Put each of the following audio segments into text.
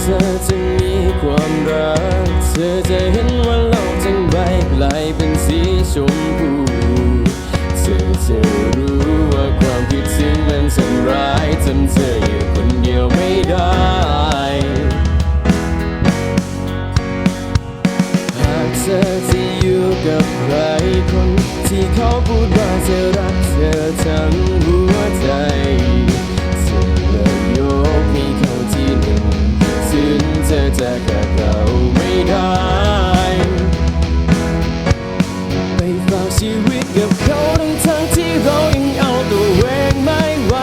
เธอจะมีความรัก เธอจะเห็นว่าโลกทั้งใบกลายเป็นสีชมพูเธอจะรู้ว่าความคิดถึงมันทำร้ายทำเธออยู่คนเดียวไม่ได้หากเธอจะอยู่กับใครคนที่เขาพูดว่าเธอรักเธอทั้งหัว จะกับเราไม่ได้ไปฝากชีวิตกับเขาทั้งทั้งที่เรายังเอาตัวเองไม่ไหว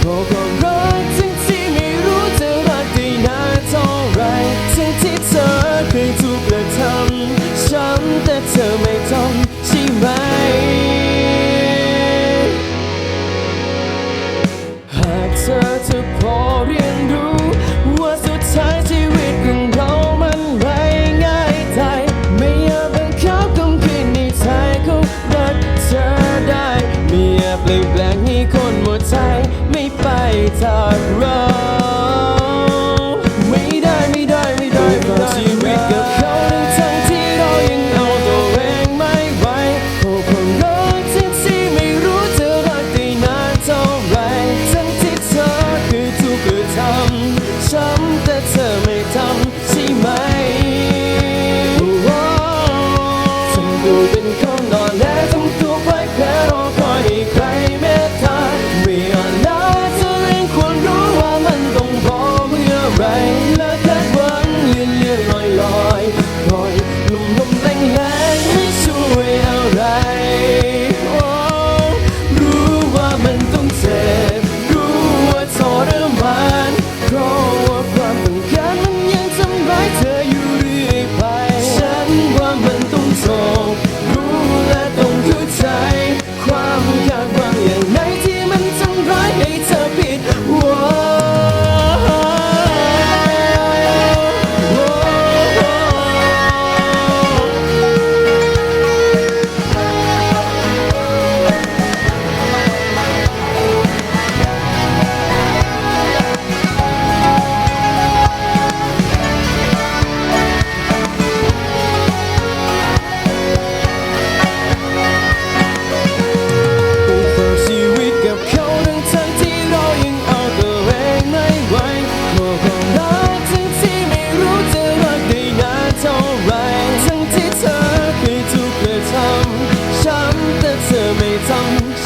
เพราะควารักทั้งที่ไม่รู้จะรักได้นานเท่าไรทั้งที่เธอเคยถูกกระทำช้ำแต่เธอไม่ จากเรา ไม่ได้ไม่ได้ไม่ได้ไม่ได้ชีวิตกับเขาทั้งที่เรายังเอาตัวเองไม่ไหวเพราะความรักที่ที่ไม่รู้จะรักได้นานเท่าไรทั้งที่เธอคือทุกกระทำช้ำแต่เธอ ช้ำแต่เธอไม่ทำ